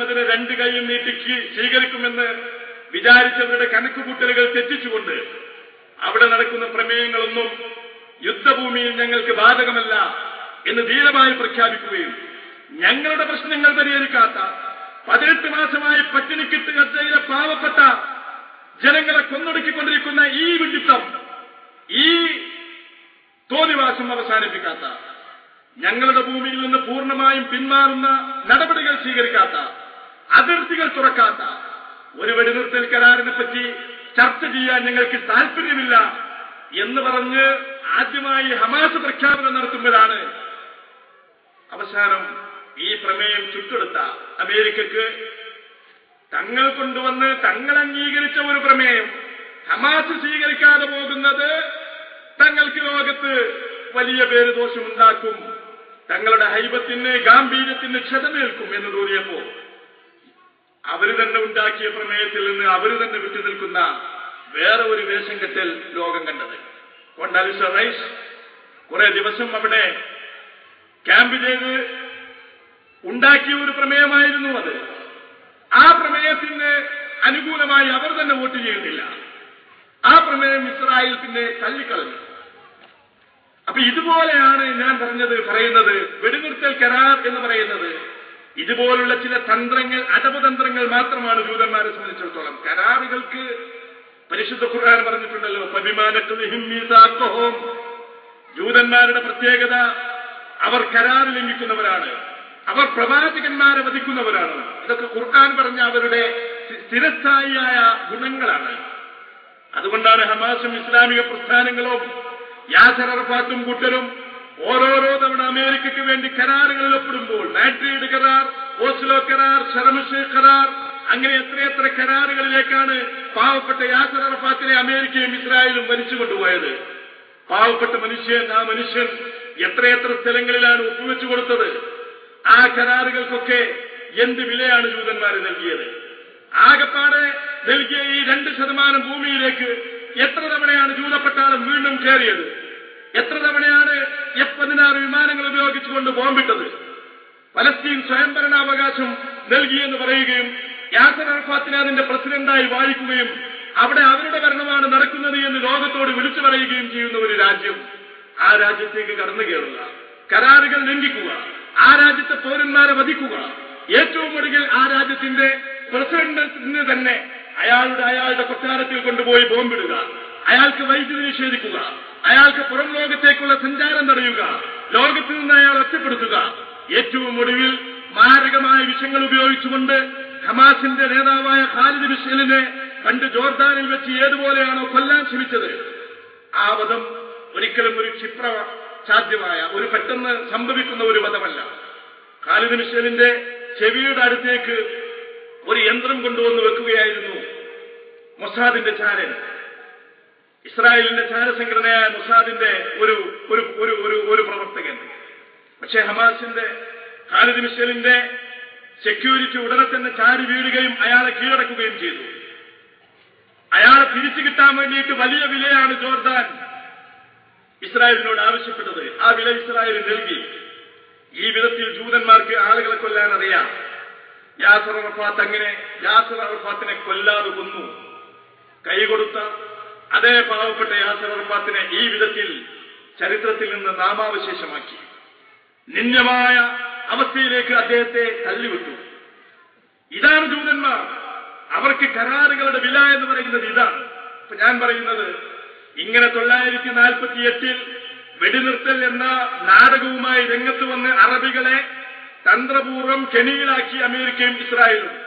അതിനെ രണ്ട് കൈയും നീട്ടിക്ക് സ്വീകരിക്കുമെന്ന് വിചാരിച്ചവരുടെ കണക്കുകൂട്ടലുകൾ തെറ്റിച്ചുകൊണ്ട് അവിടെ നടക്കുന്ന പ്രമേയങ്ങളൊന്നും യുദ്ധഭൂമിയിൽ ഞങ്ങൾക്ക് ബാധകമല്ല എന്ന് ധീരമായി പ്രഖ്യാപിക്കുകയും ഞങ്ങളുടെ പ്രശ്നങ്ങൾ പരിഹരിക്കാത്ത പതിനെട്ട് മാസമായി പട്ടിണിക്കിട്ട് കച്ചയിലെ പാവപ്പെട്ട ജനങ്ങളെ കൊന്നൊടുക്കിക്കൊണ്ടിരിക്കുന്ന ഈ വിഡിത്തം ഈ തോന്നിവാസം അവസാനിപ്പിക്കാത്ത ഞങ്ങളുടെ ഭൂമിയിൽ നിന്ന് പൂർണമായും പിന്മാറുന്ന നടപടികൾ സ്വീകരിക്കാത്ത അതിർത്തികൾ തുറക്കാത്ത ഒരു വെടിനിർത്തൽ കരാറിനെ പറ്റി ചർച്ച ചെയ്യാൻ ഞങ്ങൾക്ക് താല്പര്യമില്ല എന്ന് പറഞ്ഞ് ആദ്യമായി ഹമാസ് പ്രഖ്യാപനം നടത്തുമ്പോഴാണ് അവസാനം ഈ പ്രമേയം ചുട്ടെടുത്ത അമേരിക്കക്ക് തങ്ങൾ കൊണ്ടുവന്ന് തങ്ങൾ അംഗീകരിച്ച ഒരു പ്രമേയം. ഹമാസ് സ്വീകരിക്കാതെ പോകുന്നത് തങ്ങൾക്ക് ലോകത്ത് വലിയ പേര് ദോഷമുണ്ടാക്കും തങ്ങളുടെ ഹൈബത്തിന് ഗാംഭീര്യത്തിന് ക്ഷതമേൽക്കും എന്ന് തോന്നിയപ്പോ അവർ തന്നെ ഉണ്ടാക്കിയ പ്രമേയത്തിൽ നിന്ന് അവർ തന്നെ വിട്ടു നിൽക്കുന്ന വേറെ ഒരു വേഷം കെട്ടൽ ലോകം കണ്ടത്. കൊണ്ടാലിസ റൈസ് കുറെ ദിവസം അവിടെ ക്യാമ്പ് ചെയ്ത് ഉണ്ടാക്കിയ ഒരു പ്രമേയമായിരുന്നു അത്. ആ പ്രമേയത്തിന് അനുകൂലമായി അവർ തന്നെ വോട്ട് ചെയ്യുന്നില്ല ആ പ്രമേയം ഇസ്രായേൽ പിന്നെ തള്ളിക്കളഞ്ഞു. അപ്പൊ ഇതുപോലെയാണ് ഞാൻ പറഞ്ഞത് പറയുന്നത് വെടിനിർത്തൽ കരാർ എന്ന് പറയുന്നത്. ഇതുപോലുള്ള ചില തന്ത്രങ്ങൾ അടവുതന്ത്രങ്ങൾ മാത്രമാണ് ജൂതന്മാരെ സംബന്ധിച്ചിടത്തോളം. കരാറുകൾക്ക് പരിശുദ്ധ ഖുർആൻ പറഞ്ഞിട്ടുണ്ടല്ലോ പതിമാനത്തും ജൂതന്മാരുടെ പ്രത്യേകത അവർ കരാർ ലംഘിക്കുന്നവരാണ്. അവർ പ്രവാചകന്മാരെ വധിക്കുന്നവരാണ്. ഇതൊക്കെ ഖുർആൻ പറഞ്ഞ അവരുടെ സ്ഥിരസ്ഥായിയായ ഗുണങ്ങളാണ്. അതുകൊണ്ടാണ് ഹമാസും ഇസ്ലാമിക പ്രസ്ഥാനങ്ങളും യാസർ അറഫാത്തും കൂട്ടരും ഓരോരോ തവണ അമേരിക്കയ്ക്ക് വേണ്ടി കരാറുകളിൽ ഒപ്പിടുമ്പോൾ മാഡ്രിഡ് കരാർ ഓസ്ലോ കരാർ ശരമശേ കരാർ അങ്ങനെ എത്രയെത്ര കരാറുകളിലേക്കാണ് പാവപ്പെട്ട യാസർ അറഫാത്തിനെ അമേരിക്കയും ഇസ്രായേലും വലിച്ചു കൊണ്ടുപോയത്. പാവപ്പെട്ട മനുഷ്യൻ ആ മനുഷ്യൻ എത്രയെത്ര സ്ഥലങ്ങളിലാണ് ഒപ്പുവെച്ചു കൊടുത്തത്. ആ കരാറുകൾക്കൊക്കെ എന്ത് വിലയാണ് ജൂതന്മാര് നൽകിയത്? ആകപ്പാടെ നൽകിയ ഈ രണ്ട് ശതമാനം ഭൂമിയിലേക്ക് എത്ര തവണയാണ് ജൂതപ്പട്ടാളം വീണ്ടും കയറിയത്? എത്ര തവണയാണ് എഫ് പതിനാറ് വിമാനങ്ങൾ ഉപയോഗിച്ചുകൊണ്ട് ബോംബിട്ടത്. പലസ്തീൻ സ്വയംഭരണാവകാശം നൽകിയെന്ന് പറയുകയും യാസർ അറഫാത്തിനെ അതിന്റെ പ്രസിഡന്റായി വാഴിക്കുകയും അവിടെ അവരുടെ ഭരണമാണ് നടക്കുന്നത് എന്ന് ലോകത്തോട് വിളിച്ചു പറയുകയും ചെയ്യുന്ന ഒരു രാജ്യം ആ രാജ്യത്തേക്ക് കടന്നു കയറുക കരാറുകൾ ലംഘിക്കുക ആ രാജ്യത്തെ പൗരന്മാരെ വധിക്കുക. ഏറ്റവും ഒടുവിൽ ആ രാജ്യത്തിന്റെ പ്രസിഡന്റിന് തന്നെ അയാളുടെ അയാളുടെ കൊട്ടാരത്തിൽ കൊണ്ടുപോയി ബോംബിടുക. അയാൾക്ക് വൈദ്യുതി നിഷേധിക്കുക. അയാൾക്ക് പുറം ലോകത്തേക്കുള്ള സഞ്ചാരം തടയുക ലോകത്തിൽ നിന്ന് അയാൾ ഒറ്റപ്പെടുത്തുക. ഏറ്റവും ഒടുവിൽ മാരകമായ വിഷങ്ങൾ ഉപയോഗിച്ചുകൊണ്ട് ഹമാസിന്റെ നേതാവായ ഖാലിദ് മിഷേലിനെ പണ്ട് ജോർദാനിൽ വെച്ച് ഏതുപോലെയാണോ കൊല്ലാൻ ശ്രമിച്ചത്? ആ വധം ഒരിക്കലും ഒരു ക്ഷിപ്ര സാധ്യമായ ഒരു പെട്ടെന്ന് സംഭവിക്കുന്ന ഒരു വധമല്ല. ഖാലിദ് മിഷേലിന്റെ ചെവിയുടെ അടുത്തേക്ക് ഒരു യന്ത്രം കൊണ്ടുവന്ന് വെക്കുകയായിരുന്നു മൊസാദിന്റെ ചാരൻ. ഇസ്രായേലിന്റെ ചാരസംഘടനയായ മൊസാദിന്റെ ഒരു ഒരു ഒരു ഒരു ഒരു പ്രവർത്തകൻ. പക്ഷേ ഹമാസിന്റെ ഖാലിദ് മിഷേലിന്റെ സെക്യൂരിറ്റി ഉടനെ തന്നെ ചാരി വീഴുകയും അയാളെ കീഴടക്കുകയും ചെയ്തു. അയാളെ തിരിച്ചു കിട്ടാൻ വേണ്ടിയിട്ട് വലിയ വിലയാണ് ജോർദാൻ ഇസ്രായേലിനോട് ആവശ്യപ്പെട്ടത്. ആ വില ഇസ്രായേൽ നൽകി. ഈ വിധത്തിൽ ജൂതന്മാർക്ക് ആളുകളെ കൊല്ലാൻ അറിയാം. യാസർ അറഫാത്ത് അങ്ങനെ യാസർ അറഫാത്തിനെ കൊല്ലാതെ കൊന്നു. കൈകൊടുത്ത അതേ പാവപ്പെട്ട യാസർ ഈ വിധത്തിൽ ചരിത്രത്തിൽ നിന്ന് നാമാവശേഷമാക്കി. നിന്യമായ അവസ്ഥയിലേക്ക് അദ്ദേഹത്തെ തള്ളിവിട്ടു. ഇതാണ് ജൂതന്മാർ. അവർക്ക് കരാറുകളുടെ വില എന്ന് പറയുന്നത് ഇതാണ്. ഇപ്പൊ ഞാൻ പറയുന്നത് ഇങ്ങനെ തൊള്ളായിരത്തി നാൽപ്പത്തി എട്ടിൽ വെടിനിർത്തൽ എന്ന നാടകവുമായി രംഗത്ത് വന്ന് അറബികളെ തന്ത്രപൂർവം കെണിയിലാക്കി അമേരിക്കയും ഇസ്രായേലും.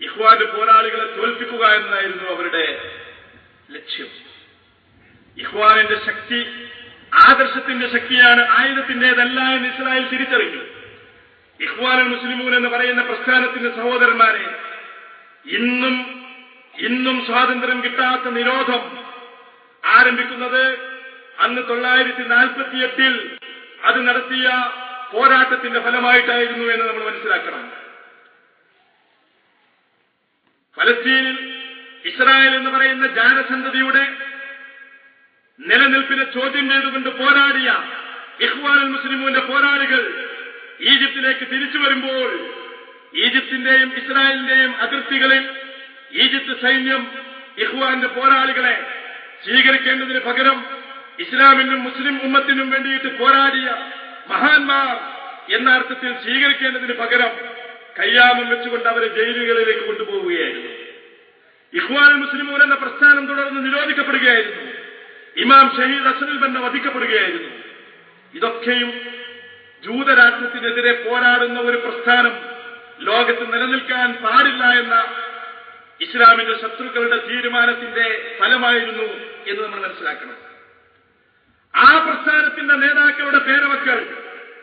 ഇഹ്വാന്റെ പോരാളികളെ തോൽപ്പിക്കുക എന്നായിരുന്നു അവരുടെ ലക്ഷ്യം. ഇഹ്വാനിന്റെ ശക്തി ആദർശത്തിന്റെ ശക്തിയാണ് ആയുധത്തിന്റേതല്ല എന്ന് ഇസ്രായേൽ തിരിച്ചറിഞ്ഞു. ഇഹ്വാനുൽ മുസ്ലിമൂൻ എന്ന് പറയുന്ന പ്രസ്ഥാനത്തിന്റെ സഹോദരന്മാരെ ഇന്നും ഇന്നും സ്വാതന്ത്ര്യം കിട്ടാത്ത നിരോധം ആരംഭിക്കുന്നത് അന്ന് തൊള്ളായിരത്തി നാൽപ്പത്തിയെട്ടിൽ അത് നടത്തിയ പോരാട്ടത്തിന്റെ ഫലമായിട്ടായിരുന്നു എന്ന് നമ്മൾ മനസ്സിലാക്കണം. ഫലസ്തീനിൽ ഇസ്രായേൽ എന്ന് പറയുന്ന ജാനസന്ധതിയുടെ നിലനിൽപ്പിനെ ചോദ്യം ചെയ്തുകൊണ്ട് പോരാടിയ ഇഹ്വാനുൽ മുസ്ലിമൂന്റെ പോരാളികൾ ഈജിപ്തിലേക്ക് തിരിച്ചു വരുമ്പോൾ ഈജിപ്തിന്റെയും ഇസ്രായേലിന്റെയും അതിർത്തികളിൽ ഈജിപ്ത് സൈന്യം ഇഹ്വാന്റെ പോരാളികളെ സ്വീകരിക്കേണ്ടതിന് പകരം ഇസ്ലാമിനും മുസ്ലിം ഉമ്മത്തിനും വേണ്ടിയിട്ട് പോരാടിയ മഹാന്മാർ എന്ന അർത്ഥത്തിൽ സ്വീകരിക്കേണ്ടതിന് പകരം കയ്യാമം വെച്ചുകൊണ്ട് അവരെ ജയിലുകളിലേക്ക് കൊണ്ടുപോവുകയായിരുന്നു. ഇഹ്വാൻ മുസ്ലിമൂൻ എന്ന പ്രസ്ഥാനം തുടർന്ന് നിരോധിക്കപ്പെടുകയായിരുന്നു. ഇമാം ഷഹീദ് അസനുൽ ബന്ന വധിക്കപ്പെടുകയായിരുന്നു. ഇതൊക്കെയും ജൂതരാഷ്ട്രത്തിനെതിരെ പോരാടുന്ന ഒരു പ്രസ്ഥാനം ലോകത്ത് നിലനിൽക്കാൻ പാടില്ല എന്ന ഇസ്ലാമിന്റെ ശത്രുക്കളുടെ തീരുമാനത്തിന്റെ ഫലമായിരുന്നു എന്ന് നമ്മൾ മനസ്സിലാക്കണം. ആ പ്രസ്ഥാനത്തിന്റെ നേതാക്കളുടെ പേരമക്കൾ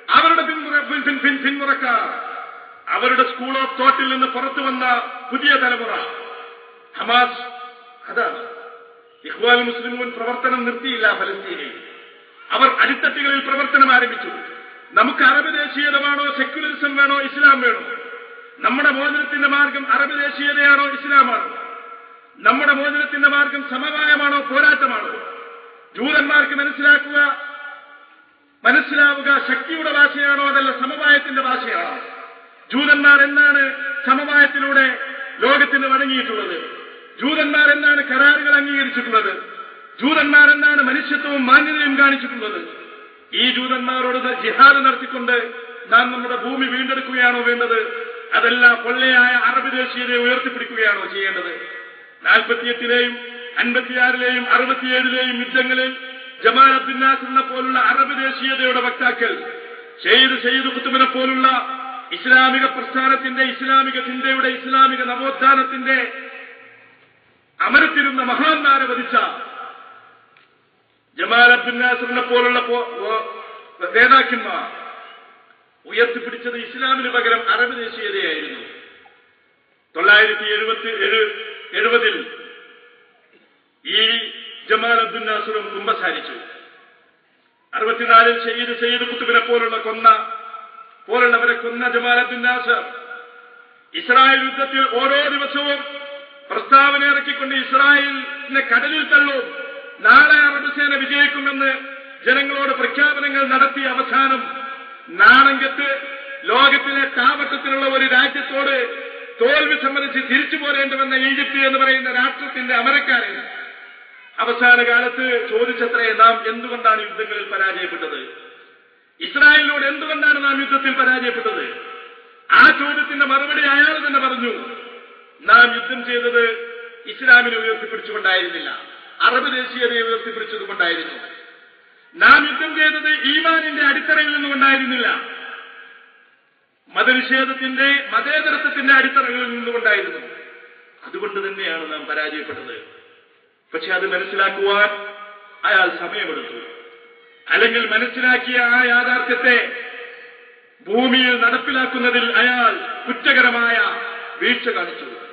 അവരുടെ പിന്മുറക്കാർ അവരുടെ സ്കൂൾ ഓഫ് തോട്ടിൽ നിന്ന് പുറത്തു വന്ന പുതിയ തലമുറ ഹമാസ് അതാണ് ഇഹ്വാൽ മുസ്ലിമൂൻ പ്രവർത്തനം നിർത്തിയില്ല ഫലസ്തീനിൽ. അവർ അടിത്തട്ടുകളിൽ പ്രവർത്തനം ആരംഭിച്ചു. നമുക്ക് അറബ് ദേശീയത വേണോ സെക്യുലറിസം വേണോ ഇസ്ലാം വേണോ? നമ്മുടെ മോചനത്തിന്റെ മാർഗം അറബ് ദേശീയതയാണോ ഇസ്ലാമാണോ? നമ്മുടെ മോചനത്തിന്റെ മാർഗം സമവായമാണോ പോരാട്ടമാണോ? ജൂതന്മാർക്ക് മനസ്സിലാക്കുക മനസ്സിലാവുക ശക്തിയുടെ ഭാഷയാണോ അതല്ല സമവായത്തിന്റെ ഭാഷയാണോ? ജൂതന്മാർ എന്നാണ് സമവായത്തിലൂടെ ലോകത്തിന് വഴങ്ങിയിട്ടുള്ളത്? ജൂതന്മാർ എന്താണ് കരാറുകൾ അംഗീകരിച്ചിട്ടുള്ളത്. ജൂതന്മാർ എന്താണ് മനുഷ്യത്വവും മാന്യതയും കാണിച്ചിട്ടുള്ളത്. ഈ ജൂതന്മാരോട് ജിഹാദ് നടത്തിക്കൊണ്ട് നാം നമ്മുടെ ഭൂമി വീണ്ടെടുക്കുകയാണോ വേണ്ടത്? അതല്ല പൊള്ളയായ അറബ് ദേശീയതയെ ഉയർത്തിപ്പിടിക്കുകയാണോ ചെയ്യേണ്ടത്? നാൽപ്പത്തിയെട്ടിലെയും അൻപത്തിയാറിലെയും അറുപത്തിയേഴിലെയും യുദ്ധങ്ങളിൽ ജമാൽ അബ്ദുല്ലാസിനെ പോലുള്ള അറബ് ദേശീയതയുടെ വക്താക്കൾ ഷെയ്ദ് ഷെയ്ദ് കുത്തുബിനെ പോലുള്ള ഇസ്ലാമിക പ്രസ്ഥാനത്തിന്റെ ഇസ്ലാമിക ചിന്തയുടെ ഇസ്ലാമിക നവോത്ഥാനത്തിന്റെ അമരത്തിരുന്ന മഹാന്മാരെ വധിച്ച ജമാൽ പോലുള്ള നേതാക്കന്മാർ ഉയർത്തിപ്പിടിച്ചത് ഇസ്ലാമിന് പകരം അറബ് ദേശീയതയായിരുന്നു. തൊള്ളായിരത്തി എഴുപത്തി എഴുപതിൽ ഈ ജമാൽ അബ്ദുൽ നാസറും കുമ്പസാരിച്ചു. അറുപത്തിനാലിൽ ഷെയ്ദ് സയ്യിദ് കുത്തുബിനെ പോലുള്ള കൊന്ന പോലുള്ളവരെ കൊന്ന ജമാൽ അബ്ദുൽ നാസർ ഇസ്രായേൽ യുദ്ധത്തിൽ ഓരോ ദിവസവും പ്രസ്താവന ഇറക്കിക്കൊണ്ട് ഇസ്രായേലിനെ കടലിൽ തള്ളും. നാളെ അറബ് സേന വിജയിക്കുമെന്ന് ജനങ്ങളോട് പ്രഖ്യാപനങ്ങൾ നടത്തിയ അവസാനം നാണങ്കത്ത് ലോകത്തിലെ താപത്തിലുള്ള ഒരു രാജ്യത്തോട് തോൽവി സംബന്ധിച്ച് തിരിച്ചു പോരേണ്ടുവന്ന ഈജിപ്ത് എന്ന് പറയുന്ന രാഷ്ട്രത്തിന്റെ അമരക്കാരൻ അവസാന കാലത്ത് ചോദിച്ചത്രേ നാം എന്തുകൊണ്ടാണ് യുദ്ധങ്ങളിൽ പരാജയപ്പെട്ടത്? ഇസ്രായേലിനോട് എന്തുകൊണ്ടാണ് നാം യുദ്ധത്തിൽ പരാജയപ്പെട്ടത്? ആ ചോദ്യത്തിന്റെ മറുപടി അയാൾ തന്നെ പറഞ്ഞു. നാം യുദ്ധം ചെയ്തത് ഇസ്ലാമിനെ ഉയർത്തിപ്പിടിച്ചുകൊണ്ടായിരുന്നില്ല. അറബ് ദേശീയതയെ ഉയർത്തിപ്പിടിച്ചതുകൊണ്ടായിരുന്നു. നാം യുദ്ധം ചെയ്തത് ഈമാനിന്റെ അടിത്തറയിൽ നിന്നുകൊണ്ടായിരുന്നില്ല. മതനിഷേധത്തിന്റെ മതേതരത്വത്തിന്റെ അടിത്തറകളിൽ നിന്നുകൊണ്ടായിരുന്നു. അതുകൊണ്ട് തന്നെയാണ് നാം പരാജയപ്പെട്ടത്. പക്ഷെ അത് മനസ്സിലാക്കുവാൻ അയാൾ സമയമെടുത്തു. അല്ലെങ്കിൽ മനസ്സിലാക്കിയ ആ യാഥാർത്ഥ്യത്തെ ഭൂമിയിൽ നടപ്പിലാക്കുന്നതിൽ അയാൾ കുറ്റകരമായ വീഴ്ച കാണിച്ചു.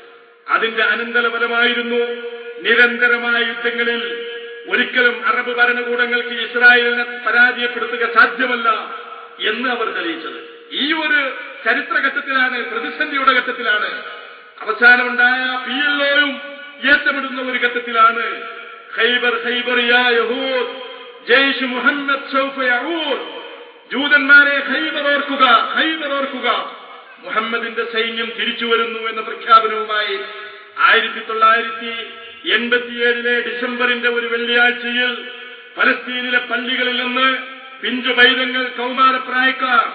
അതിന്റെ അനന്തരഫലമായിരുന്നു നിരന്തരമായ യുദ്ധങ്ങളിൽ ഒരിക്കലും അറബ് ഭരണകൂടങ്ങൾക്ക് ഇസ്രായേലിനെ പരാജയപ്പെടുത്തുക സാധ്യമല്ല എന്ന് അവർ തെളിയിച്ചത്. ഈ ഒരു ചരിത്രഘട്ടത്തിലാണ് പ്രതിസന്ധിയുടെ ഘട്ടത്തിലാണ് അവസാനമുണ്ടായ പി എൽ ഒയും ഏറ്റമിടുന്ന ഒരു ഘട്ടത്തിലാണ് ഖൈബർ ഖൈബർ യാ യഹൂദ് ജയ്ഷ് മുഹമ്മദ് ജൂതന്മാരെ ഖൈബർ ഓർക്കുക ഖൈബർ ഓർക്കുക. മുഹമ്മദിന്റെ സൈന്യം തിരിച്ചു വരുന്നു എന്ന പ്രഖ്യാപനവുമായി ആയിരത്തി തൊള്ളായിരത്തി എൺപത്തിയേഴിലെ ഡിസംബറിന്റെ ഒരു വെള്ളിയാഴ്ചയിൽ ഫലസ്തീനിലെ പള്ളികളിൽ നിന്ന് പിഞ്ചു പൈതങ്ങൾ കൗമാരപ്രായക്കാർ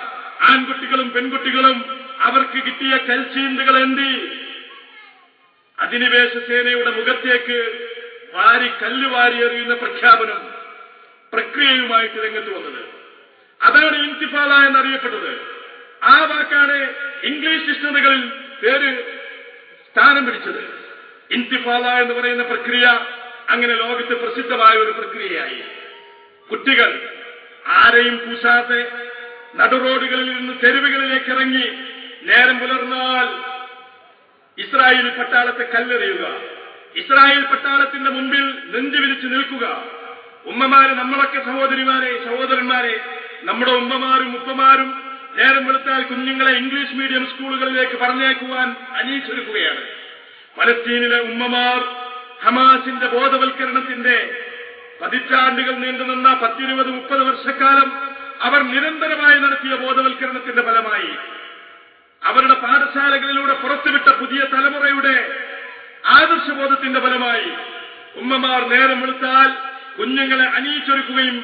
ആൺകുട്ടികളും പെൺകുട്ടികളും അവർക്ക് കിട്ടിയ കൽച്ചീന്തുകൾ എന്തി? അധിനിവേശ സേനയുടെ മുഖത്തേക്ക് വാരി കല്ല് വാരി എറിയുന്ന പ്രഖ്യാപനം പ്രക്രിയയുമായിട്ട് രംഗത്ത് വന്നത്. അതാണ് ഇൻതിഫാല എന്നറിയപ്പെട്ടത്. ആ വാക്കാണ് ഇംഗ്ലീഷ് ഡിക്ഷണറികളിൽ പേര് സ്ഥാനം പിടിച്ചത്. ഇന്തിഫാദ എന്ന് പറയുന്ന പ്രക്രിയ അങ്ങനെ ലോകത്ത് പ്രസിദ്ധമായ ഒരു പ്രക്രിയയായി. കുട്ടികൾ ആരെയും പൂശാതെ നടുറോഡുകളിൽ നിന്ന് തെരുവുകളിലേക്ക് ഇറങ്ങി നേരം പുലർന്നാൽ ഇസ്രായേൽ പട്ടാളത്തെ കല്ലെറിയുക. ഇസ്രായേൽ പട്ടാളത്തിന്റെ മുമ്പിൽ നെഞ്ചു വിരിച്ചു നിൽക്കുക. ഉമ്മമാര് നമ്മളൊക്കെ സഹോദരിമാരെ സഹോദരന്മാരെ നമ്മുടെ ഉമ്മമാരും ഉപ്പമാരും നേരം വെളുത്താൽ കുഞ്ഞുങ്ങളെ ഇംഗ്ലീഷ് മീഡിയം സ്കൂളുകളിലേക്ക് പറഞ്ഞേക്കുവാൻ അനീച്ചൊരുക്കുകയാണ്. പലസ്തീനിലെ ഉമ്മമാർ ഹമാസിന്റെ ബോധവൽക്കരണത്തിന്റെ പതിറ്റാണ്ടുകൾ നീണ്ടുനിന്ന പത്തിരുപത് മുപ്പത് വർഷക്കാലം അവർ നിരന്തരമായി നടത്തിയ ബോധവൽക്കരണത്തിന്റെ ഫലമായി അവരുടെ പാഠശാലകളിലൂടെ പുറത്തുവിട്ട പുതിയ തലമുറയുടെ ആദർശബോധത്തിന്റെ ഫലമായി ഉമ്മമാർ നേരം വെളുത്താൽ കുഞ്ഞുങ്ങളെ അണിയിച്ചൊരുക്കുകയും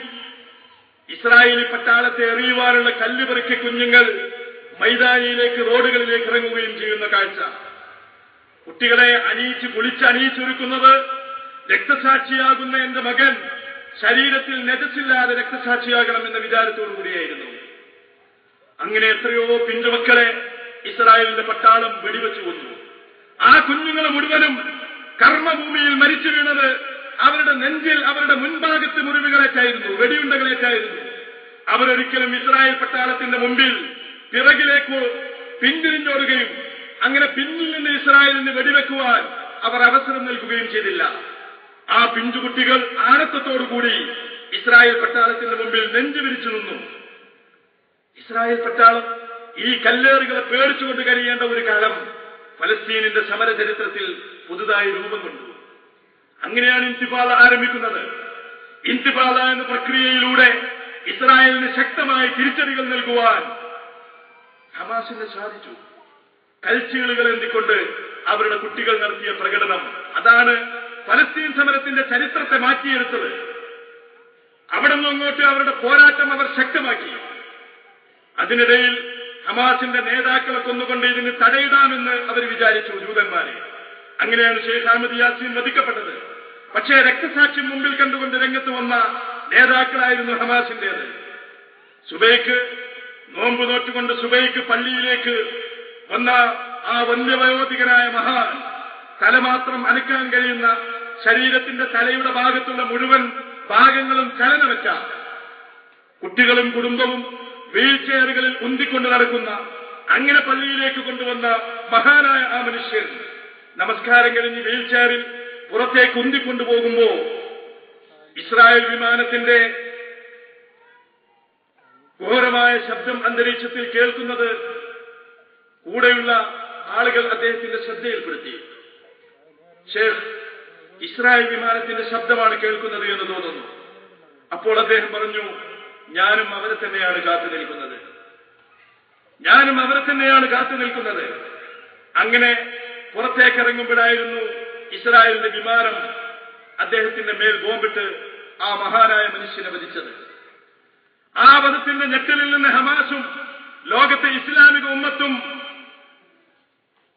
ഇസ്രായേലി പട്ടാളത്തെ എറിയുവാനുള്ള കല്ല് പെറുക്കി കുഞ്ഞുങ്ങൾ മൈതാനിയിലേക്ക് റോഡുകളിലേക്ക് ഇറങ്ങുകയും ചെയ്യുന്ന കാഴ്ച. കുട്ടികളെ അണിയിച്ച് കുളിച്ച് അണിയിച്ചൊരുക്കുന്നത് രക്തസാക്ഷിയാകുന്ന എന്റെ മകൻ. ശരീരത്തിൽ നെജസില്ലാതെ രക്തസാക്ഷിയാകണം എന്ന വിചാരത്തോടു കൂടിയായിരുന്നു. അങ്ങനെ എത്രയോ പിഞ്ചുമക്കളെ ഇസ്രായേലിന്റെ പട്ടാളം വെടിവെച്ചു കൊന്നു. ആ കുഞ്ഞുങ്ങളെ മുഴുവനും കർമ്മഭൂമിയിൽ മരിച്ചു വീണത് അവരുടെ നെഞ്ചിൽ അവരുടെ മുൻഭാഗത്ത് മുറിവുകളേറ്റായിരുന്നു വെടിയുണ്ടകളേറ്റായിരുന്നു. അവരൊരിക്കലും ഇസ്രായേൽ പട്ടാളത്തിന്റെ മുമ്പിൽ പിറകിലേക്ക് പിന്തിരിഞ്ഞോടുകയും അങ്ങനെ പിന്നിൽ നിന്ന് ഇസ്രായേലിന് വെടിവെക്കുവാൻ അവർ അവസരം നൽകുകയും ചെയ്തില്ല. ആ പിഞ്ചുകുട്ടികൾ ആനത്തത്തോടുകൂടി ഇസ്രായേൽ പട്ടാളത്തിന്റെ മുമ്പിൽ നെഞ്ചു വിരിച്ചു നിന്നു. ഇസ്രായേൽ പട്ടാളം ഈ കല്ലേറുകളെ പേടിച്ചുകൊണ്ട് കഴിയേണ്ട ഒരു കാലം ഫലസ്തീനിന്റെ സമര ചരിത്രത്തിൽ പുതുതായി രൂപം കൊണ്ടു അങ്ങനെയാണ് ഇന്തിഫാദ ആരംഭിക്കുന്നത്. ഇന്തിഫാദ എന്ന പ്രക്രിയയിലൂടെ ഇസ്രായേലിന് ശക്തമായ തിരിച്ചടികൾ നൽകുവാൻ ഹമാസിന് സാധിച്ചു. കൽച്ചുകളികൾ എന്തിക്കൊണ്ട് അവരുടെ കുട്ടികൾ നടത്തിയ പ്രകടനം? അതാണ് പലസ്തീൻ സമരത്തിന്റെ ചരിത്രത്തെ മാറ്റിയെടുത്തത്. അവിടെ നിന്ന് അങ്ങോട്ട് അവരുടെ പോരാട്ടം അവർ ശക്തമാക്കി. അതിനിടയിൽ ഹമാസിന്റെ നേതാക്കളെ കൊന്നുകൊണ്ട് ഇതിന് തടയിടാമെന്ന് അവർ വിചാരിച്ചു ജൂതന്മാരെ. അങ്ങനെയാണ് ഷെയ്ഖ് അഹമ്മദ് യാസീൻ വധിക്കപ്പെട്ടത്. പക്ഷേ രക്തസാക്ഷ്യം മുമ്പിൽ കണ്ടുകൊണ്ട് രംഗത്ത് വന്ന നേതാക്കളായിരുന്നു ഹമാസിന്റേത്. സുബൈക്ക് നോമ്പ് നോറ്റുകൊണ്ട് സുബൈക്ക് പള്ളിയിലേക്ക് വന്ന ആ വന്യവയോധികനായ മഹാൻ തല മാത്രം അനക്കാൻ കഴിയുന്ന ശരീരത്തിന്റെ തലയുടെ ഭാഗത്തുള്ള മുഴുവൻ ഭാഗങ്ങളും ചലനമറ്റ കുട്ടികളും കുടുംബവും വീൽ ചെയറുകളിൽ ഉന്തിക്കൊണ്ട് നടക്കുന്ന അങ്ങനെ പള്ളിയിലേക്ക് കൊണ്ടുവന്ന മഹാനായ ആ മനുഷ്യൻ നമസ്കാരം കഴിഞ്ഞ് വീൽ പുറത്തേക്ക് ഉന്തിക്കൊണ്ടുപോകുമ്പോ ഇസ്രായേൽ വിമാനത്തിന്റെ ഘോരമായ ശബ്ദം അന്തരീക്ഷത്തിൽ കേൾക്കുന്നത് കൂടെയുള്ള ആളുകൾ അദ്ദേഹത്തിന്റെ ശ്രദ്ധയിൽപ്പെടുത്തി. ഷേഖ് ഇസ്രായേൽ വിമാനത്തിന്റെ ശബ്ദമാണ് കേൾക്കുന്നത് എന്ന് തോന്നുന്നു. അപ്പോൾ അദ്ദേഹം പറഞ്ഞു ഞാനും അവരെ തന്നെയാണ് കാത്തു നിൽക്കുന്നത്. ഞാനും അവരെ തന്നെയാണ് കാത്തു നിൽക്കുന്നത്. അങ്ങനെ പുറത്തേക്ക് ഇറങ്ങുമ്പോഴായിരുന്നു ഇസ്രായേലിന്റെ വിമാനം അദ്ദേഹത്തിന്റെ മേൽ ബോംബിട്ട് ആ മഹാനായ മനുഷ്യനെ വധിച്ചത്. ആ വധത്തിന്റെ ഞെട്ടലിൽ നിന്ന് ഹമാസും ലോകത്തെ ഇസ്ലാമിക ഉമ്മത്തും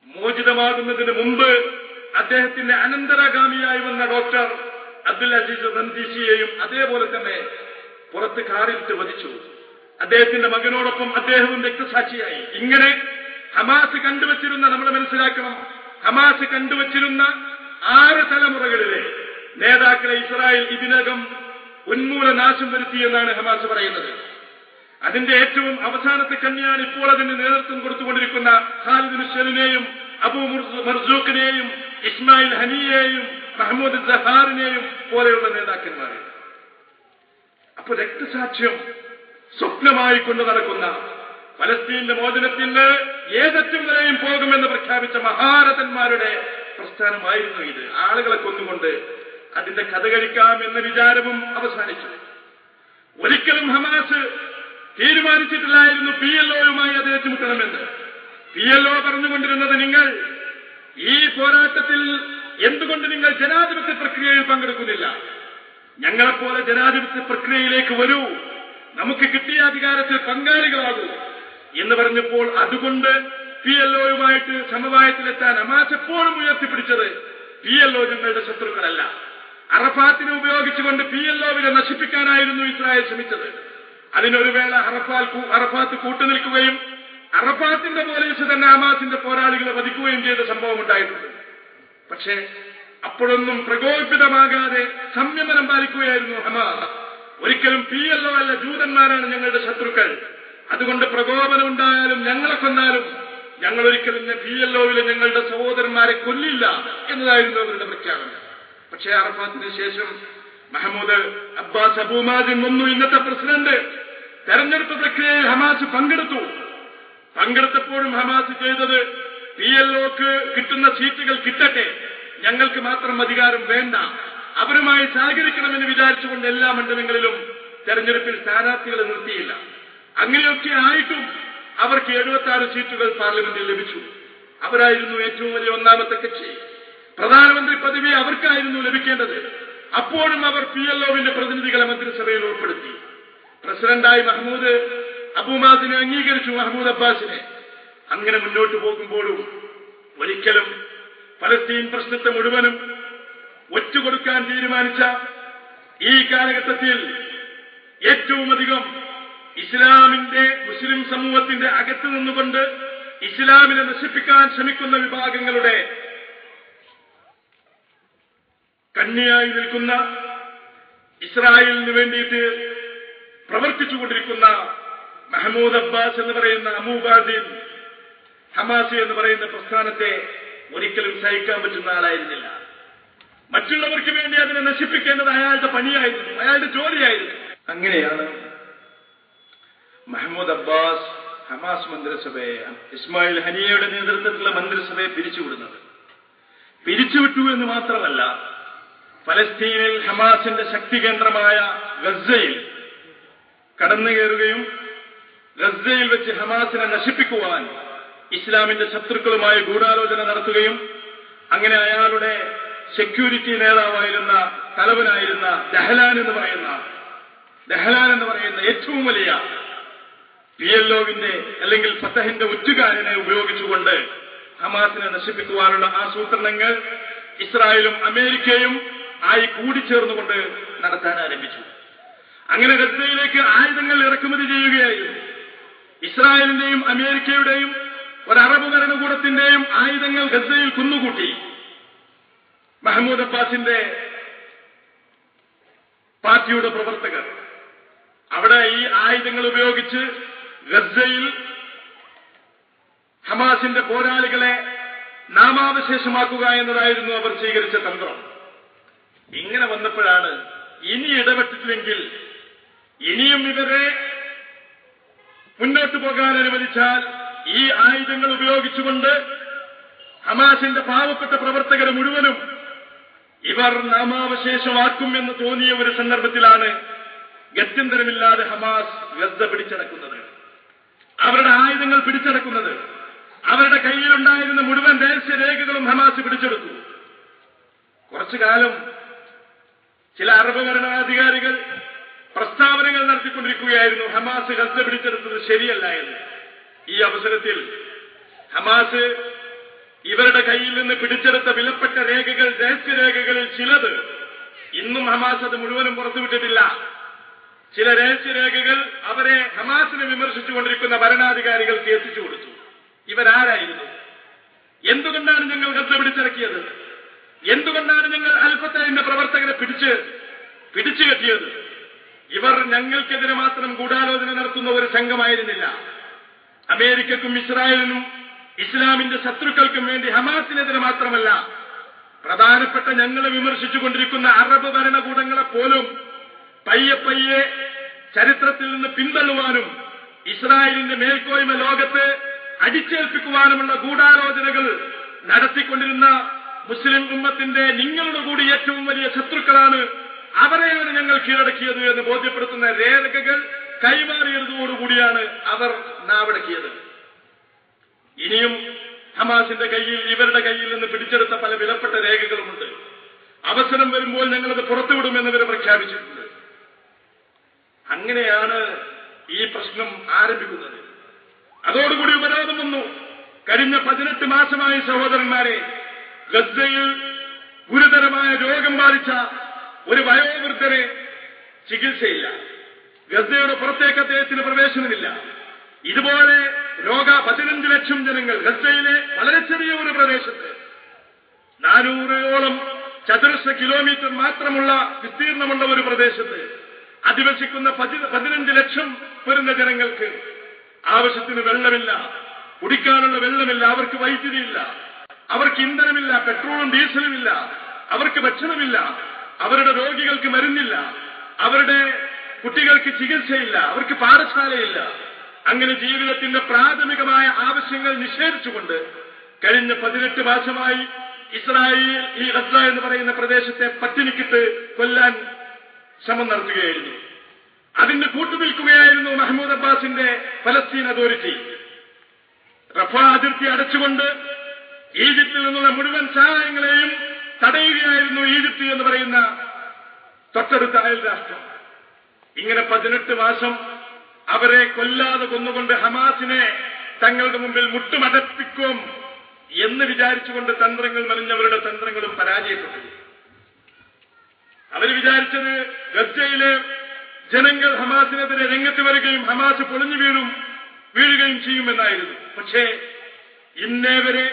മോചിതമാകുന്നതിന് മുമ്പ് അദ്ദേഹത്തിന്റെ അനന്തരഗാമിയായി വന്ന ഡോക്ടർ അബ്ദുൽ അസീസ് റന്തീഷിയെയും അതേപോലെ തന്നെ പുറത്ത് കാറിലിട്ട് വധിച്ചു. അദ്ദേഹത്തിന്റെ മകനോടൊപ്പം അദ്ദേഹവും രക്തസാക്ഷിയായി. ഇങ്ങനെ ഹമാസ് കണ്ടുവച്ചിരുന്ന നമ്മൾ മനസ്സിലാക്കണം. ഹമാസ് കണ്ടുവച്ചിരുന്ന ആറ് തലമുറകളിലെ നേതാക്കളെ ഇസ്രായേൽ ഇതിനകം ഉന്മൂല നാശം വരുത്തിയെന്നാണ് ഹമാസ് പറയുന്നത്. അതിന്റെ ഏറ്റവും അവസാനത്തെ കന്യാൻ ഇപ്പോൾ അതിന് നേതൃത്വം കൊടുത്തുകൊണ്ടിരിക്കുന്ന ഖാലിദ് ഷെലിനെയും അബൂ മർസൂഖിനെയും ഇസ്മായിൽ ഹനിയെയും മഹമ്മൂദ് ജഹാറിനെയും പോലെയുള്ള നേതാക്കന്മാരെ. അപ്പൊ രക്തസാക്ഷ്യം സ്വപ്നമായി കൊണ്ടു നടക്കുന്ന ഫലസ്തീന്റെ മോചനത്തിന് ഏതറ്റം വരെയും പോകുമെന്ന് പ്രഖ്യാപിച്ച മഹാരഥന്മാരുടെ പ്രസ്ഥാനമായിരുന്നു ഇത്. ആളുകളെ കൊന്നുകൊണ്ട് അതിന്റെ കഥ കഴിക്കാം എന്ന വിചാരവും അവസാനിച്ചു. ഒരിക്കലും ഹമാസ് തീരുമാനിച്ചിട്ടില്ലായിരുന്നു പി എൽ ഒയുമായി അത് ഏറ്റുമുട്ടണമെന്ന്. പി എൽ ഒ പറഞ്ഞുകൊണ്ടിരുന്നത് നിങ്ങൾ ഈ പോരാട്ടത്തിൽ എന്തുകൊണ്ട് നിങ്ങൾ ജനാധിപത്യ പ്രക്രിയയിൽ പങ്കെടുക്കുന്നില്ല? ഞങ്ങളെപ്പോലെ ജനാധിപത്യ പ്രക്രിയയിലേക്ക് വരൂ. നമുക്ക് കിട്ടിയ അധികാരത്തിൽ പങ്കാളികളാകൂ. എന്ന് പറഞ്ഞപ്പോൾ അതുകൊണ്ട് പി എൽ ഒയുമായിട്ട് സമവായത്തിലെത്താൻ അമാസ് എപ്പോഴും ഉയർത്തിപ്പിടിച്ചത് പി എൽ ഒ ഞങ്ങളുടെ ശത്രുക്കളല്ല. അറഫാത്തിനെ ഉപയോഗിച്ചുകൊണ്ട് പി എൽ ഒവിനെ നശിപ്പിക്കാനായിരുന്നു ഇസ്രായേൽ ശ്രമിച്ചത്. അതിനൊരു വേള അറഫാൽ അറഫാത്ത് കൂട്ടുനിൽക്കുകയും അറഫാത്തിന്റെ പോലീസ് തന്നെ അമാസിന്റെ പോരാളികളെ വധിക്കുകയും ചെയ്ത സംഭവം ഉണ്ടായിട്ടുണ്ട്. പക്ഷേ അപ്പോഴൊന്നും പ്രകോപിതമാകാതെ സംയമനം പാലിക്കുകയായിരുന്നു ഹമാസ് ഒരിക്കലും പി എൽ ഒ അല്ല ജൂതന്മാരാണ് ഞങ്ങളുടെ ശത്രുക്കൾ. അതുകൊണ്ട് പ്രകോപനം ഉണ്ടായാലും ഞങ്ങളെ കൊന്നാലും ഞങ്ങൾ ഒരിക്കലും പി എൽ ഞങ്ങളുടെ സഹോദരന്മാരെ കൊല്ലില്ല എന്നതായിരുന്നു അവരുടെ പ്രഖ്യാപനം. പക്ഷേ അറഫാത്തിന് ശേഷം മഹമ്മൂദ് അബ്ബാസ് അബൂമാദിൻ വന്നു. ഇന്നത്തെ പ്രസിഡന്റ് തെരഞ്ഞെടുപ്പ് പ്രക്രിയയിൽ ഹമാസ് പങ്കെടുത്തു. പങ്കെടുത്തപ്പോഴും ഹമാസ് ചെയ്തത് പി എൽഒക്ക് കിട്ടുന്ന സീറ്റുകൾ കിട്ടട്ടെ ഞങ്ങൾക്ക് മാത്രം അധികാരം വേണ്ട അവരുമായി സഹകരിക്കണമെന്ന് വിചാരിച്ചുകൊണ്ട് എല്ലാ മണ്ഡലങ്ങളിലും തെരഞ്ഞെടുപ്പിൽ സ്ഥാനാർത്ഥികളെ നിർത്തിയില്ല. അങ്ങനെയൊക്കെ ആയിട്ടും അവർക്ക് എഴുപത്തി ആറ് സീറ്റുകൾ പാർലമെന്റിൽ ലഭിച്ചു. അവരായിരുന്നു ഏറ്റവും വലിയ ഒന്നാമത്തെ കക്ഷി. പ്രധാനമന്ത്രി പദവി അവർക്കായിരുന്നു ലഭിക്കേണ്ടത്. അപ്പോഴും അവർ പി എൽ ഒവിന്റെ പ്രതിനിധികളെ മന്ത്രിസഭയിൽ ഉൾപ്പെടുത്തി. പ്രസിഡന്റായി മഹ്മൂദ് അബുമാസിനെ അംഗീകരിച്ചു മഹ്മൂദ് അബ്ബാസിനെ. അങ്ങനെ മുന്നോട്ട് പോകുമ്പോഴും ഒരിക്കലും ഫലസ്തീൻ പ്രശ്നത്തെ മുഴുവനും ഒറ്റുകൊടുക്കാൻ തീരുമാനിച്ച ഈ കാലഘട്ടത്തിൽ ഏറ്റവും അധികം ഇസ്ലാമിന്റെ മുസ്ലിം സമൂഹത്തിന്റെ അകത്ത് നിന്നുകൊണ്ട് ഇസ്ലാമിനെ നശിപ്പിക്കാൻ ശ്രമിക്കുന്ന വിഭാഗങ്ങളുടെ കന്യായി നിൽക്കുന്ന ഇസ്രായേലിന് വേണ്ടിയിട്ട് പ്രവർത്തിച്ചുകൊണ്ടിരിക്കുന്ന മെഹമ്മൂദ് അബ്ബാസ് എന്ന് പറയുന്ന അമൂബാദീൻ ഹമാസി എന്ന് പറയുന്ന പ്രസ്ഥാനത്തെ ഒരിക്കലും സഹിക്കാൻ പറ്റുന്ന ആളായിരുന്നില്ല. മറ്റുള്ളവർക്ക് വേണ്ടി അതിനെ നശിപ്പിക്കേണ്ടത് അയാളുടെ പണിയായിരുന്നു അയാളുടെ ജോലിയായിരുന്നു. അങ്ങനെയാണ് മഹമ്മൂദ് അബ്ബാസ് ഹമാസ് മന്ത്രിസഭയെ ഇസ്മായിൽ ഹനിയയുടെ നേതൃത്വത്തിലുള്ള മന്ത്രിസഭയെ പിരിച്ചുവിടുന്നത്. പിരിച്ചുവിട്ടു എന്ന് മാത്രമല്ല ഫലസ്തീനിൽ ഹമാസിന്റെ ശക്തി കേന്ദ്രമായ ഗസയിൽ കടന്നു കയറുകയും ഗസയിൽ വെച്ച് ഹമാസിനെ നശിപ്പിക്കുവാൻ ഇസ്ലാമിന്റെ ശത്രുക്കളുമായി ഗൂഢാലോചന നടത്തുകയും അങ്ങനെ അയാളുടെ സെക്യൂരിറ്റി നേതാവായിരുന്ന തലവനായിരുന്ന ദഹലാൻ എന്ന് പറയുന്ന ദഹലാൻ എന്ന് പറയുന്ന ഏറ്റവും വലിയ പി അല്ലെങ്കിൽ ഫത്തഹിന്റെ ഒറ്റുകാരനെ ഉപയോഗിച്ചുകൊണ്ട് ഹമാസിനെ നശിപ്പിക്കുവാനുള്ള ആസൂത്രണങ്ങൾ ഇസ്രായേലും അമേരിക്കയും ആയി കൂടിച്ചേർന്നുകൊണ്ട് നടത്താൻ ആരംഭിച്ചു. അങ്ങനെ ഗസയിലേക്ക് ആയുധങ്ങൾ ഇറക്കുമതി ചെയ്യുകയായിരുന്നു. ഇസ്രായേലിന്റെയും അമേരിക്കയുടെയും ഒരു അറബ് ഭരണകൂടത്തിന്റെയും ആയുധങ്ങൾ ഗസയിൽ കുന്നുകൂട്ടി. മഹമ്മൂദ് അബ്ബാസിന്റെ പാർട്ടിയുടെ പ്രവർത്തകർ അവിടെ ഈ ആയുധങ്ങൾ ഉപയോഗിച്ച് ഗസയിൽ ഹമാസിന്റെ പോരാളികളെ നാമാവശേഷമാക്കുക എന്നതായിരുന്നു അവർ സ്വീകരിച്ച തന്ത്രം. ഇങ്ങനെ വന്നപ്പോഴാണ് ഇനി ഇടപെട്ടിട്ടില്ലെങ്കിൽ ഇനിയും ഇവരെ മുന്നോട്ട് പോകാൻ അനുവദിച്ചാൽ ഈ ആയുധങ്ങൾ ഉപയോഗിച്ചുകൊണ്ട് ഹമാസിന്റെ പാവപ്പെട്ട പ്രവർത്തകരെ മുഴുവനും ഇവർ നാമാവശേഷമാക്കും എന്ന് തോന്നിയ ഒരു സന്ദർഭത്തിലാണ് ഗത്യന്തരമില്ലാതെ ഹമാസ് ഗദ്ദ പിടിച്ചടക്കുന്നത്. അവരുടെ ആയുധങ്ങൾ പിടിച്ചെടുക്കുന്നത്. അവരുടെ കയ്യിലുണ്ടായിരുന്ന മുഴുവൻ രഹസ്യരേഖകളും ഹമാസ് പിടിച്ചെടുത്തു. കുറച്ചു കാലം ചില അറബ് ഭരണാധികാരികൾ പ്രസ്താവനകൾ നടത്തിക്കൊണ്ടിരിക്കുകയായിരുന്നു. ഹമാസ് ഗസ പിടിച്ചെടുത്തത് ശരിയല്ല എന്ന്. ഈ അവസരത്തിൽ ഹമാസ് ഇവരുടെ കയ്യിൽ നിന്ന് പിടിച്ചെടുത്ത വിലപ്പെട്ട രേഖകൾ രഹസ്യരേഖകളിൽ ചിലത് ഇന്നും ഹമാസ് അത് മുഴുവനും പുറത്തുവിട്ടിട്ടില്ല. ചില രഹസ്യരേഖകൾ അവരെ ഹമാസിനെ വിമർശിച്ചുകൊണ്ടിരിക്കുന്ന ഭരണാധികാരികൾക്ക് എത്തിച്ചു കൊടുത്തു. ഇവരാരായിരുന്നു? എന്തുകൊണ്ടാണ് ഞങ്ങൾ ഗദ്ദ പിടിച്ചിറക്കിയത്? എന്തുകൊണ്ടാണ് ഞങ്ങൾ അൽഫത്തൈന്റെ പ്രവർത്തകരെ പിടിച്ച് പിടിച്ചു കെട്ടിയത്? ഇവർ ഞങ്ങൾക്കെതിരെ മാത്രം ഗൂഢാലോചന നടത്തുന്ന ഒരു സംഘമായിരുന്നില്ല. അമേരിക്കക്കും ഇസ്രായേലിനും ഇസ്ലാമിന്റെ ശത്രുക്കൾക്കും വേണ്ടി ഹമാസിനെതിരെ മാത്രമല്ല പ്രധാനപ്പെട്ട ഞങ്ങളെ വിമർശിച്ചുകൊണ്ടിരിക്കുന്ന അറബ് ഭരണകൂടങ്ങളെ പോലും പയ്യെ പയ്യെ ചരിത്രത്തിൽ നിന്ന് പിന്തള്ളുവാനും ഇസ്രായേലിന്റെ മേൽക്കോയ്മ ലോകത്ത് അടിച്ചേൽപ്പിക്കുവാനുമുള്ള ഗൂഢാലോചനകൾ നടത്തിക്കൊണ്ടിരുന്ന മുസ്ലിം ഉമ്മത്തിന്റെ നിങ്ങളുടെ കൂടി ഏറ്റവും വലിയ ശത്രുക്കളാണ് അവരെയാണ് ഞങ്ങൾ കീഴടക്കിയത് എന്ന് ബോധ്യപ്പെടുത്തുന്ന രേഖകൾ കൈമാറിയതോടുകൂടിയാണ് അവർ നാവടക്കിയത്. ഇനിയും ഹമാസിന്റെ കയ്യിൽ ഇവരുടെ കയ്യിൽ നിന്ന് പിടിച്ചെടുത്ത പല വിലപ്പെട്ട രേഖകളുമുണ്ട്. അവസരം വരുമ്പോൾ ഞങ്ങളത് പുറത്തുവിടുമെന്ന് ഇവർ പ്രഖ്യാപിച്ചിട്ടുണ്ട്. അങ്ങനെയാണ് ഈ പ്രശ്നം ആരംഭിക്കുന്നത്. അതോടുകൂടി ഉപരോധം വന്നു. കഴിഞ്ഞ പതിനെട്ട് മാസമായി സഹോദരന്മാരെ ഗസയിൽ ഗുരുതരമായ രോഗം ബാധിച്ച ഒരു വയോവൃദ്ധന് ചികിത്സയില്ല. ഗസയുടെ പുറത്തേക്ക് അദ്ദേഹത്തിന് പ്രവേശനമില്ല. ഇതുപോലെ രോഗ പതിനഞ്ച് ലക്ഷം ജനങ്ങൾ ഗസയിലെ വളരെ ചെറിയ ഒരു പ്രദേശത്ത് നാനൂറോളം ചതുരശ്ര കിലോമീറ്റർ മാത്രമുള്ള വിസ്തീർണമുള്ള ഒരു പ്രദേശത്ത് അധിവസിക്കുന്ന പതി- പതിനഞ്ച് ലക്ഷം വരുന്ന ജനങ്ങൾക്ക് ആവശ്യത്തിന് വെള്ളമില്ല. കുടിക്കാനുള്ള വെള്ളമില്ല. അവർക്ക് വൈദ്യുതിയില്ല. അവർക്ക് ഇന്ധനമില്ല. പെട്രോളും ഡീസലും ഇല്ല അവർക്ക് ഭക്ഷണമില്ല. അവരുടെ രോഗികൾക്ക് മരുന്നില്ല. അവരുടെ കുട്ടികൾക്ക് ചികിത്സയില്ല. അവർക്ക് പാഠശാലയില്ല. അങ്ങനെ ജീവിതത്തിന്റെ പ്രാഥമികമായ ആവശ്യങ്ങൾ നിഷേധിച്ചുകൊണ്ട് കഴിഞ്ഞ പതിനെട്ട് മാസമായി ഇസ്രായേൽ ഈ ഗസ എന്ന് പറയുന്ന പ്രദേശത്തെ പട്ടിണിക്കിട്ട് കൊല്ലാൻ ശ്രമം നടത്തുകയായിരുന്നു. അതിന്റെ കൂട്ടുനിൽക്കുകയായിരുന്നു മഹ്മൂദ് അബ്ബാസിന്റെ ഫലസ്തീൻ അതോറിറ്റി. റഫ അതിർത്തി അടച്ചുകൊണ്ട് ഈജിപ്തിൽ നിന്നുള്ള മുഴുവൻ സഹായങ്ങളെയും തടയുകയായിരുന്നു ഈജിപ്ത് എന്ന് പറയുന്ന തൊട്ടടുത്ത അയൽ രാഷ്ട്രം. ഇങ്ങനെ പതിനെട്ട് മാസം അവരെ കൊല്ലാതെ കൊന്നുകൊണ്ട് ഹമാസിനെ തങ്ങളുടെ മുമ്പിൽ മുട്ടുമടപ്പിക്കും എന്ന് വിചാരിച്ചുകൊണ്ട് തന്ത്രങ്ങൾ മെനഞ്ഞവരുടെ തന്ത്രങ്ങളും പരാജയപ്പെട്ടു. അവർ വിചാരിച്ചത് ഗസയിലെ ജനങ്ങൾ ഹമാസിനെതിരെ രംഗത്ത് വരികയും ഹമാസ് പൊളിഞ്ഞു വീഴും വീഴുകയും ചെയ്യുമെന്നായിരുന്നു പക്ഷേ ഇന്നേവരെ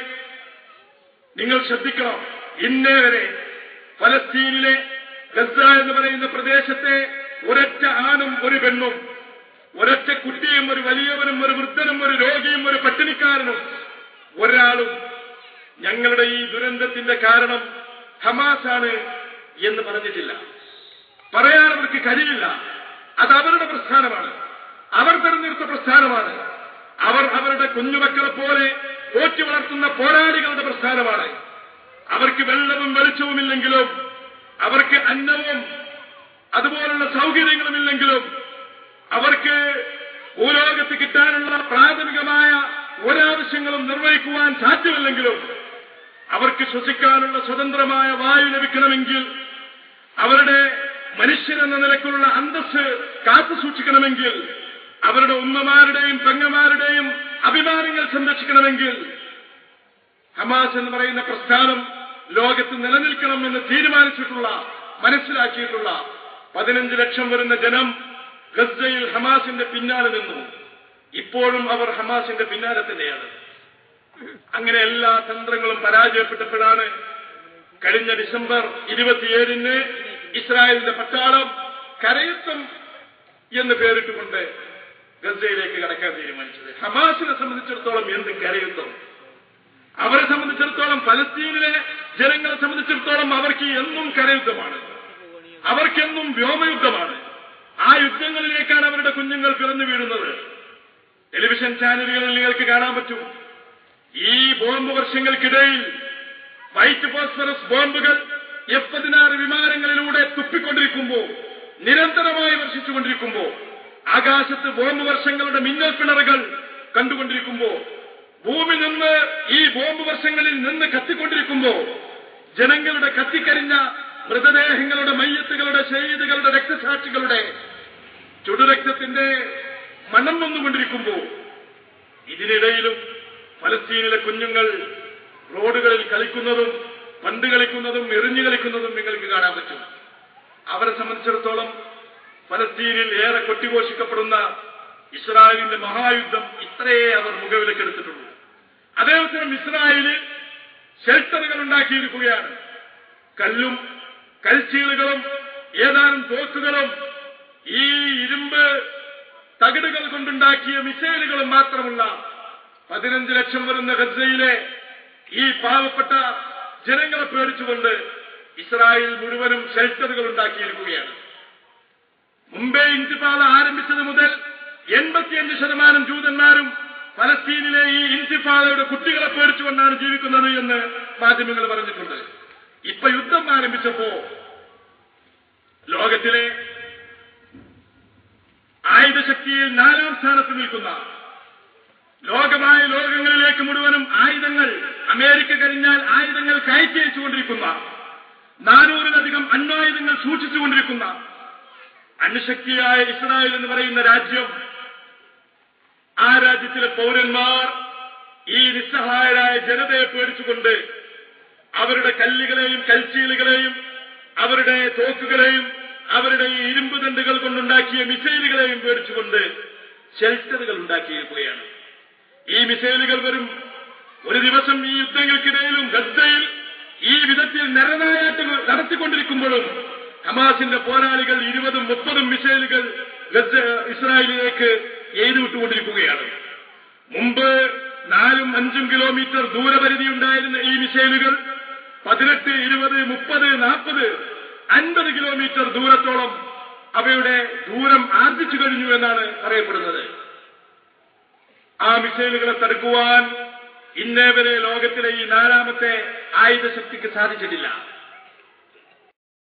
നിങ്ങൾ ശ്രദ്ധിക്കണം. ഇന്നേവരെ ഫലസ്തീനിലെ ഗസ എന്ന് പറയുന്ന പ്രദേശത്തെ ഒരൊറ്റ ആണും ഒരു പെണ്ണും ഒരൊറ്റ കുട്ടിയും ഒരു വലിയവനും ഒരു വൃദ്ധനും ഒരു രോഗിയും ഒരു പട്ടിണിക്കാരനും ഒരാളും ഞങ്ങളുടെ ഈ ദുരന്തത്തിന്റെ കാരണം ഹമാസാണ് എന്ന് പറഞ്ഞിട്ടില്ല. പറയാൻ അവർക്ക് കഴിയില്ല അത് അവരുടെ പ്രസ്ഥാനമാണ്. അവർ തെരഞ്ഞെടുത്ത പ്രസ്ഥാനമാണ്. അവർ അവരുടെ കുഞ്ഞുമക്കളെ പോലെ പോറ്റി വളർത്തുന്ന പോരാളികളുടെ പ്രസ്ഥാനമാണ്. അവർക്ക് വെള്ളവും വെളിച്ചവുമില്ലെങ്കിലും അവർക്ക് അന്നവും അതുപോലുള്ള സൗകര്യങ്ങളുമില്ലെങ്കിലും അവർക്ക് ഭൂലോകത്ത് കിട്ടാനുള്ള പ്രാഥമികമായ ഒരാവശ്യങ്ങളും നിർവഹിക്കുവാൻ സാധ്യമല്ലെങ്കിലും അവർക്ക് ശ്വസിക്കാനുള്ള സ്വതന്ത്രമായ വായു ലഭിക്കണമെങ്കിൽ അവരുടെ മനുഷ്യരെന്ന നിലക്കുള്ള അന്തസ് കാത്തു സൂക്ഷിക്കണമെങ്കിൽ അവരുടെ ഉമ്മമാരുടെയും പെങ്ങമാരുടെയും അഭിമാനങ്ങൾ സംരക്ഷിക്കണമെങ്കിൽ ഹമാസ് എന്ന് പറയുന്ന പ്രസ്ഥാനം ലോകത്ത് നിലനിൽക്കണം എന്ന് തീരുമാനിച്ചിട്ടുള്ള മനസ്സിലാക്കിയിട്ടുള്ള പതിനഞ്ച് ലക്ഷം വരുന്ന ജനം ഗസയിൽ ഹമാസിന്റെ പിന്നാലെ നിന്നു. ഇപ്പോഴും അവർ ഹമാസിന്റെ പിന്നാലെ തന്നെയാണ്. അങ്ങനെ എല്ലാ തന്ത്രങ്ങളും പരാജയപ്പെട്ടപ്പോഴാണ് കഴിഞ്ഞ ഡിസംബർ ഇരുപത്തിയേഴിന് ഇസ്രായേലിന്റെ പട്ടാളം കരയുത്തം എന്ന് പേരിട്ടുകൊണ്ട് ഗസയിലേക്ക് കടക്കാൻ തീരുമാനിച്ചത്. ഹമാസിനെ സംബന്ധിച്ചിടത്തോളം എന്ത് കരയുത്തം? അവരെ സംബന്ധിച്ചിടത്തോളം ഫലസ്തീനിലെ ജനങ്ങളെ സംബന്ധിച്ചിടത്തോളം അവർക്ക് എന്നും കരയുദ്ധമാണ്. അവർക്കെന്നും വ്യോമയുദ്ധമാണ്. ആ യുദ്ധങ്ങളിലേക്കാണ് അവരുടെ കുഞ്ഞുങ്ങൾ പിറന്നു വീഴുന്നത്. ടെലിവിഷൻ ചാനലുകളിൽ നിങ്ങൾക്ക് കാണാൻ പറ്റും. ഈ ബോംബ് വർഷങ്ങൾക്കിടയിൽ വൈറ്റ് ഫോസ്ഫറസ് ബോംബുകൾ എഫ് പതിനാറ് വിമാനങ്ങളിലൂടെ തുപ്പിക്കൊണ്ടിരിക്കുമ്പോൾ നിരന്തരമായി വർഷിച്ചുകൊണ്ടിരിക്കുമ്പോൾ ആകാശത്ത് ബോംബ് വർഷങ്ങളുടെ മിന്നൽ പിണറുകൾ കണ്ടുകൊണ്ടിരിക്കുമ്പോൾ ഭൂമി നിന്ന് ഈ ബോംബ് വർഷങ്ങളിൽ നിന്ന് കത്തിക്കൊണ്ടിരിക്കുമ്പോൾ ജനങ്ങളുടെ കത്തിക്കരിഞ്ഞ മൃതദേഹങ്ങളുടെ മയ്യത്തുകളുടെ ശഹീദുകളുടെ രക്തസാക്ഷികളുടെ ചുടുരക്തത്തിന്റെ മണം വന്നുകൊണ്ടിരിക്കുമ്പോൾ ഇതിനിടയിലും ഫലസ്തീനിലെ കുഞ്ഞുങ്ങൾ റോഡുകളിൽ കളിക്കുന്നതും പന്ത് കളിക്കുന്നതും എറിഞ്ഞു കളിക്കുന്നതും നിങ്ങൾക്ക് കാണാൻ പറ്റും. അവരെ സംബന്ധിച്ചിടത്തോളം ഫലസ്തീനിൽ ഏറെ കൊട്ടിഘോഷിക്കപ്പെടുന്ന ഇസ്രായേലിന്റെ മഹായുദ്ധം ഇത്രയേ അവർ മുഖവിലക്കെടുത്തിട്ടുള്ളൂ. അതേസമയം ഇസ്രായേലിൽ ഷെൽട്ടറുകൾ ഉണ്ടാക്കിയിരിക്കുകയാണ്. കല്ലും കൽച്ചീളുകളും ഏതാനും തോക്കുകളും ഈ ഇരുമ്പ് തകിടുകൾ കൊണ്ടുണ്ടാക്കിയ മിസൈലുകളും മാത്രമുള്ള പതിനഞ്ച് ലക്ഷം വരുന്ന ഗസയിലെ ഈ പാവപ്പെട്ട ജനങ്ങളെ പേടിച്ചുകൊണ്ട് ഇസ്രായേൽ മുഴുവനും ഷെൽട്ടറുകൾ ഉണ്ടാക്കിയിരിക്കുകയാണ്. മുംബൈ ഇന്തിഫാദ ആരംഭിച്ചത് മുതൽ എൺപത്തിയഞ്ച് ശതമാനം ജൂതന്മാരും പലസ്തീനിലെ ഈ ഇന്തിഫാദയുടെ കുട്ടികളെ പേടിച്ചുകൊണ്ടാണ് ജീവിക്കുന്നത് എന്ന് മാധ്യമങ്ങൾ പറഞ്ഞിട്ടുണ്ട്. ഇപ്പൊ യുദ്ധം ആരംഭിച്ചപ്പോ ലോകത്തിലെ ആയുധശക്തിയിൽ നാലാം സ്ഥാനത്ത് നിൽക്കുന്ന ലോകമായ ലോകങ്ങളിലേക്ക് മുഴുവനും ആയുധങ്ങൾ അമേരിക്ക കഴിഞ്ഞാൽ ആയുധങ്ങൾ കയറ്റി അയച്ചുകൊണ്ടിരിക്കുന്ന നാനൂറിലധികം അണ്വായുധങ്ങൾ സൂക്ഷിച്ചുകൊണ്ടിരിക്കുന്ന അണുശക്തിയായ ഇസ്രായേൽ എന്ന് പറയുന്ന രാജ്യം ആ രാജ്യത്തിലെ പൗരന്മാർ ഈ നിസ്സഹായരായ ജനതയെ പേടിച്ചുകൊണ്ട് അവരുടെ കല്ലുകളെയും കൽച്ചീലുകളെയും അവരുടെ തോക്കുകളെയും അവരുടെ ഈ ഇരുമ്പ് ദണ്ടുകൾ കൊണ്ടുണ്ടാക്കിയ മിസൈലുകളെയും പേടിച്ചുകൊണ്ട് ഷെൽട്ടറുകൾ ഉണ്ടാക്കിയിരിക്കുകയാണ്. ഈ മിസൈലുകൾ വരും. ഒരു ദിവസം ഈ യുദ്ധങ്ങൾക്കിടയിലും ഗസയിൽ ഈ വിധത്തിൽ നരനായാട്ട് നടത്തിക്കൊണ്ടിരിക്കുമ്പോഴും ഹമാസിന്റെ പോരാളികൾ ഇരുപതും മുപ്പതും മിസൈലുകൾ ഗസ ഇസ്രായേലിലേക്ക് എഴുതിവിട്ടുകൊണ്ടിരിക്കുകയാണ്. മുമ്പ് നാലും അഞ്ചും കിലോമീറ്റർ ദൂരപരിധി ഉണ്ടായിരുന്ന ഈ മിസൈലുകൾ പതിനെട്ട് ഇരുപത് മുപ്പത് നാൽപ്പത് അൻപത് കിലോമീറ്റർ ദൂരത്തോളം അവയുടെ ദൂരം ആർജിച്ചു കഴിഞ്ഞു എന്നാണ് പറയപ്പെടുന്നത് ആ മിസൈലുകളെ തടുക്കുവാൻ ഇന്നേവരെ ലോകത്തിലെ ഈ നാലാമത്തെ ആയുധശക്തിക്ക് സാധിച്ചിട്ടില്ല.